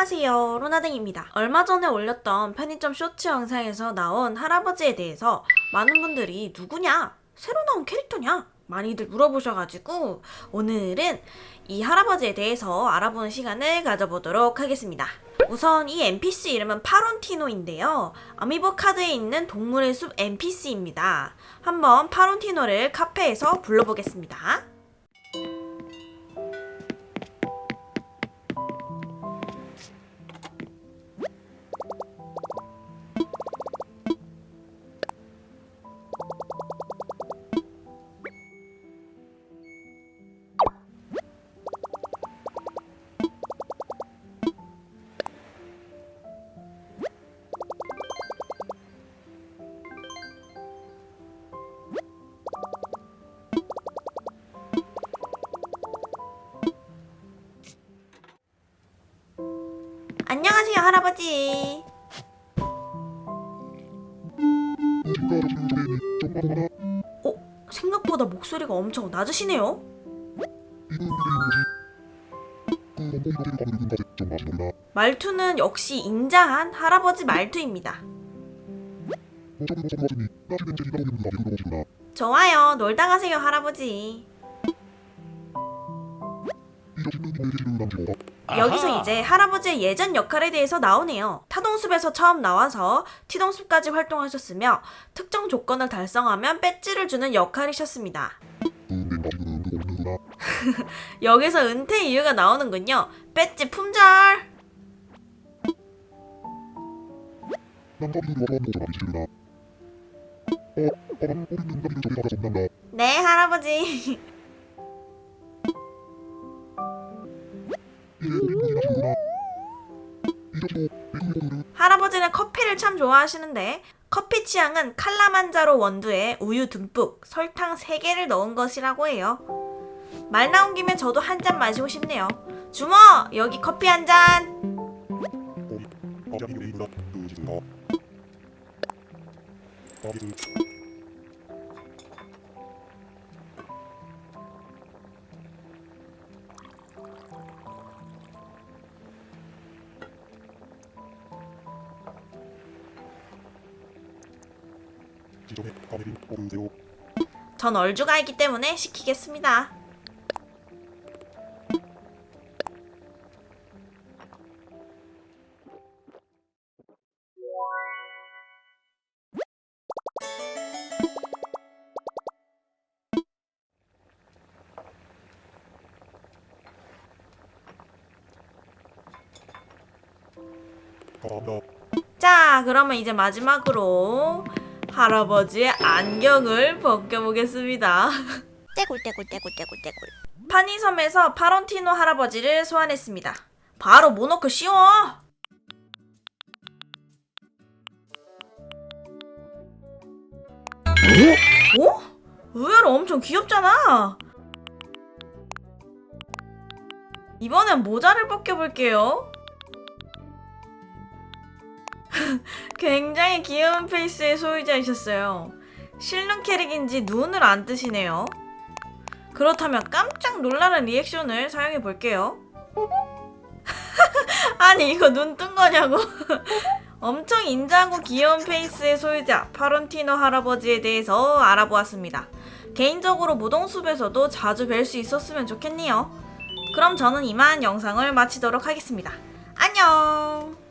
안녕하세요 로나댕입니다. 얼마 전에 올렸던 편의점 쇼츠 영상에서 나온 할아버지에 대해서 많은 분들이 누구냐? 새로 나온 캐릭터냐? 많이들 물어보셔가지고 오늘은 이 할아버지에 대해서 알아보는 시간을 가져보도록 하겠습니다. 우선 이 NPC 이름은 파론티노인데요. 아미보 카드에 있는 동물의 숲 NPC입니다. 한번 파론티노를 카페에서 불러보겠습니다 할아버지. 어? 생각보다 목소리가 엄청 낮으시네요. 말투는 역시 인자한 할아버지 말투입니다. 좋아요. 놀다 가세요 할아버지 여기서 이제 할아버지의 예전 역할에 대해서 나오네요. 타동숲에서 처음 나와서 티동숲까지 활동하셨으며 특정 조건을 달성하면 배지를 주는 역할이셨습니다. 여기서 은퇴 이유가 나오는군요. 배지 품절! 네, 할아버지. 할아버지는 커피를 참 좋아하시는데 커피 취향은 칼라만자로 원두에 우유 듬뿍 설탕 3개를 넣은 것이라고 해요. 말 나온 김에 저도 한 잔 마시고 싶네요. 주모 여기 커피 한 잔. 전 얼주가 있기 때문에 시키겠습니다. 자, 그러면 이제 마지막으로 할아버지의 안경을 벗겨보겠습니다. 떼굴떼굴떼굴떼굴떼굴 파니섬에서 파론티노 할아버지를 소환했습니다. 바로 모노크 씌워! 어? 의외로 엄청 귀엽잖아! 이번엔 모자를 벗겨볼게요. 굉장히 귀여운 페이스의 소유자이셨어요. 실눈 캐릭인지 눈을 안 뜨시네요. 그렇다면 깜짝 놀라는 리액션을 사용해 볼게요. 아니 이거 눈 뜬 거냐고. 엄청 인자하고 귀여운 페이스의 소유자 파론티노 할아버지에 대해서 알아보았습니다. 개인적으로 무동숲에서도 자주 뵐 수 있었으면 좋겠네요. 그럼 저는 이만 영상을 마치도록 하겠습니다. 안녕!